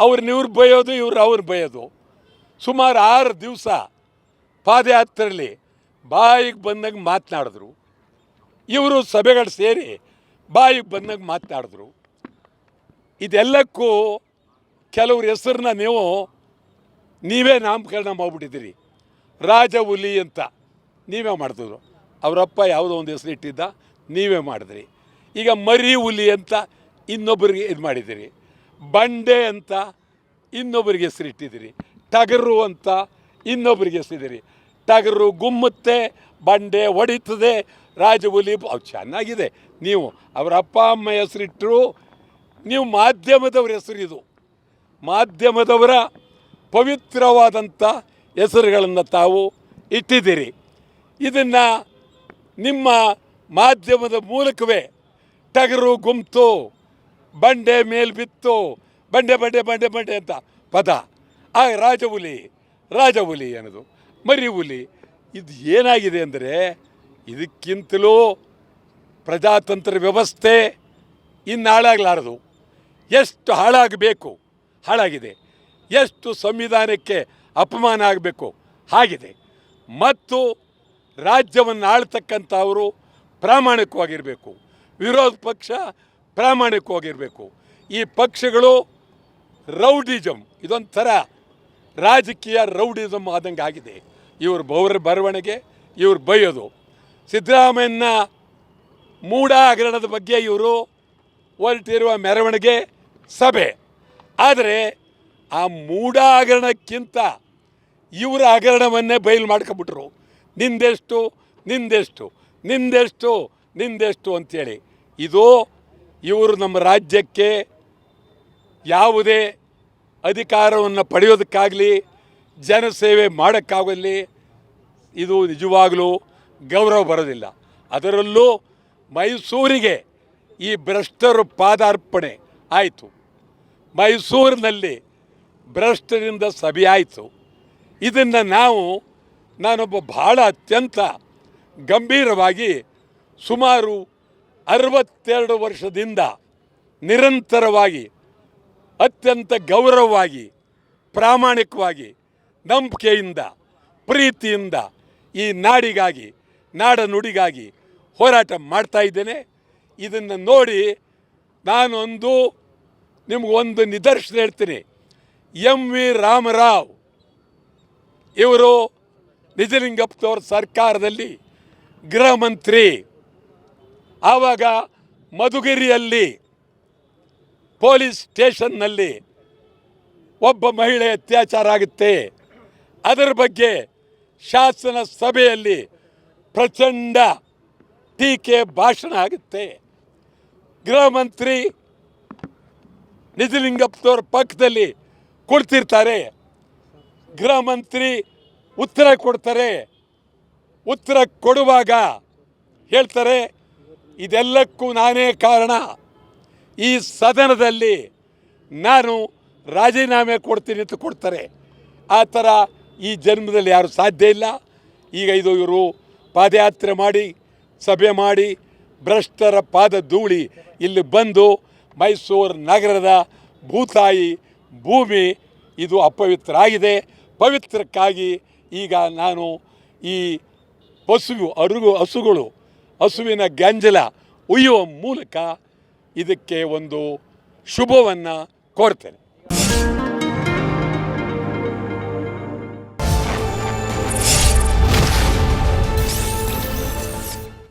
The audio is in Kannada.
ಅವ್ರನ್ನ ಇವ್ರು ಬೈಯೋದು, ಇವ್ರು ಅವ್ರು ಬೈಯೋದು. ಸುಮಾರು ಆರು ದಿವಸ ಪಾದಯಾತ್ರೆಯಲ್ಲಿ ಬಾಯಿಗೆ ಬಂದಾಗ ಮಾತನಾಡಿದ್ರು. ಇವರು ಸಭೆಗಳು ಸೇರಿ ಬಾಯಿಗೆ ಬಂದಾಗ ಮಾತನಾಡಿದ್ರು. ಇದೆಲ್ಲಕ್ಕೂ ಕೆಲವ್ರ ಹೆಸರನ್ನ ನೀವು, ನೀವೇ ನಾಮಕರಣ ಮಾಡಿಬಿಟ್ಟಿದ್ದೀರಿ. ರಾಜ ಹುಲಿ ಅಂತ ನೀವೇ ಮಾಡ್ತಿದ್ರು. ಅವರಪ್ಪ ಯಾವುದೋ ಒಂದು ಹೆಸರು ಇಟ್ಟಿದ್ದ, ನೀವೇ ಮಾಡಿದ್ರಿ. ಈಗ ಮರಿ ಹುಲಿ ಅಂತ ಇನ್ನೊಬ್ಬರಿಗೆ ಇದು ಮಾಡಿದ್ದೀರಿ. ಬಂಡೆ ಅಂತ ಇನ್ನೊಬ್ಬರಿಗೆ ಹೆಸರು ಇಟ್ಟಿದ್ದೀರಿ ಟಗರು ಅಂತ ಇನ್ನೊಬ್ಬರಿಗೆ ಹೆಸರಿದ್ದೀರಿ. ಟಗರು ಗುಮ್ಮುತ್ತೆ, ಬಂಡೆ ಹೊಡಿತದೆ ರಾಜಬುಲಿ ಅವು ಚೆನ್ನಾಗಿದೆ. ನೀವು ಅವರ ಅಪ್ಪ, ಅಮ್ಮ ಹೆಸರಿಟ್ಟರು ನೀವು ಮಾಧ್ಯಮದವ್ರ ಹೆಸರು ಇದು. ಮಾಧ್ಯಮದವರ ಪವಿತ್ರವಾದಂಥ ಹೆಸರುಗಳನ್ನು ತಾವು ಇಟ್ಟಿದ್ದೀರಿ. ಇದನ್ನು ನಿಮ್ಮ ಮಾಧ್ಯಮದ ಮೂಲಕವೇ ಟಗರು, ಗುಮ್ತು ಬಂಡೆ ಮೇಲೆ ಬಿತ್ತು. ಬಂಡೆ ಬಂಡೆ ಬಂಡೆ ಬಂಡೆ ಅಂತ ಪದ. ಆ ರಾಜ ಹುಲಿ ಅನ್ನೋದು ಮರಿ ಹುಲಿ ಇದು ಏನಾಗಿದೆ ಅಂದರೆ ಇದಕ್ಕಿಂತಲೂ ಪ್ರಜಾತಂತ್ರ ವ್ಯವಸ್ಥೆ ಇನ್ನು ಹಾಳಾಗಲಾರದು ಎಷ್ಟು ಹಾಳಾಗಬೇಕು? ಹಾಳಾಗಿದೆ. ಎಷ್ಟು ಸಂವಿಧಾನಕ್ಕೆ ಅಪಮಾನ ಆಗಬೇಕು? ಆಗಿದೆ ಮತ್ತು ರಾಜ್ಯವನ್ನು ಆಳ್ತಕ್ಕಂಥವರು ಪ್ರಾಮಾಣಿಕವಾಗಿರಬೇಕು. ವಿರೋಧ ಪಕ್ಷ ಪ್ರಾಮಾಣಿಕವಾಗಿರಬೇಕು ಈ ಪಕ್ಷಗಳು ರೌಡಿಸಮ್ ಇದೊಂಥರ ರಾಜಕೀಯ ರೌಡಿಸಮ್ ಆದಂಗೆ ಆಗಿದೆ. ಇವ್ರ ಬೌರ ಬರವಣಿಗೆ, ಇವ್ರು ಬೈಯೋದು. ಸಿದ್ದರಾಮಯ್ಯನ ಮೂಡ ಹಗರಣದ ಬಗ್ಗೆ ಇವರು ಹೊರಟಿರುವ ಮೆರವಣಿಗೆ ಸಭೆ. ಆದರೆ ಆ ಮೂಡ ಹಗರಣಕ್ಕಿಂತ ಇವರ ಹಗರಣವನ್ನೇ ಬಯಲು ಮಾಡ್ಕೊಂಬಿಟ್ರು ನಿಂದೆಷ್ಟು ನಿಂದೆಷ್ಟು ನಿಂದೆಷ್ಟು ನಿಂದೆಷ್ಟು ಅಂತೇಳಿ. ಇದು ಇವರು ನಮ್ಮ ರಾಜ್ಯಕ್ಕೆ ಯಾವುದೇ ಅಧಿಕಾರವನ್ನು ಪಡೆಯೋದಕ್ಕಾಗಲಿ ಜನಸೇವೆ ಮಾಡೋಕ್ಕಾಗಲಿ ಇದು ನಿಜವಾಗಲೂ ಗೌರವ ಬರೋದಿಲ್ಲ. ಅದರಲ್ಲೂ ಮೈಸೂರಿಗೆ ಈ ಭ್ರಷ್ಟರು ಪಾದಾರ್ಪಣೆ ಆಯಿತು. ಮೈಸೂರಿನಲ್ಲಿ ಭ್ರಷ್ಟರಿಂದ ಸಭೆ ಆಯಿತು. ಇದನ್ನು ನಾವು, ನಾನೊಬ್ಬ ಬಹಳ ಅತ್ಯಂತ ಗಂಭೀರವಾಗಿ ಸುಮಾರು ಅರವತ್ತೆರಡು ವರ್ಷದಿಂದ ನಿರಂತರವಾಗಿ, ಅತ್ಯಂತ ಗೌರವವಾಗಿ, ಪ್ರಾಮಾಣಿಕವಾಗಿ, ನಂಬಿಕೆಯಿಂದ, ಪ್ರೀತಿಯಿಂದ ಈ ನಾಡಿಗಾಗಿ ನಾಡ ನುಡಿಗಾಗಿ ಹೋರಾಟ ಮಾಡ್ತಾ ಇದ್ದೇನೆ. ಇದನ್ನು ನೋಡಿ ನಾನೊಂದು ನಿಮಗೊಂದು ನಿದರ್ಶನ ಹೇಳ್ತೀನಿ. ಎಂ ವಿ ರಾಮರಾವ್ ಇವರು ನಿಜಲಿಂಗಪ್ಪನವ್ರ ಸರ್ಕಾರದಲ್ಲಿ ಗೃಹ ಮಂತ್ರಿ. ಆವಾಗ ಮಧುಗಿರಿಯಲ್ಲಿ ಪೊಲೀಸ್ ಸ್ಟೇಷನ್ನಲ್ಲಿ ಒಬ್ಬ ಮಹಿಳೆ ಅತ್ಯಾಚಾರ ಆಗುತ್ತೆ. ಅದರ ಬಗ್ಗೆ ಶಾಸನ ಸಭೆಯಲ್ಲಿ ಪ್ರಚಂಡ ಟೀಕೆ ಭಾಷಣ ಆಗುತ್ತೆ. ಗೃಹ ಮಂತ್ರಿ ನಿಜಲಿಂಗಪ್ಪನವ್ರ ಪಕ್ಕದಲ್ಲಿ ಕೊಡ್ತಿರ್ತಾರೆ ಗೃಹ ಮಂತ್ರಿ ಉತ್ತರ ಕೊಡ್ತಾರೆ. ಉತ್ತರ ಕೊಡುವಾಗ ಹೇಳ್ತಾರೆ ಇದೆಲ್ಲಕ್ಕೂ ನಾನೇ ಕಾರಣ. ಈ ಸದನದಲ್ಲಿ ನಾನು ರಾಜೀನಾಮೆ ಕೊಡ್ತೀನಿ ಅಂತ ಕೊಡ್ತಾರೆ. ಆ ಥರ ಈ ಜನ್ಮದಲ್ಲಿ ಯಾರು ಸಾಧ್ಯ ಇಲ್ಲ. ಈಗ ಇದು ಇವರು ಪಾದಯಾತ್ರೆ ಮಾಡಿ, ಸಭೆ ಮಾಡಿ, ಭ್ರಷ್ಟರ ಪಾದ ಧೂಳಿ ಇಲ್ಲಿ ಬಂದು ಮೈಸೂರು ನಗರದ ಭೂತಾಯಿ ಭೂಮಿ ಇದು ಅಪವಿತ್ರ ಆಗಿದೆ ಪವಿತ್ರಕ್ಕಾಗಿ ಈಗ ನಾನು ಈ ಪಶು ಅರುಗು ಹಸುಗಳು ಹಸುವಿನ ಗಂಜಲ ಉಯ್ಯುವ ಮೂಲಕ ಇದಕ್ಕೆ ಒಂದು ಶುಭವನ್ನು ಕೋರ್ತೇನೆ.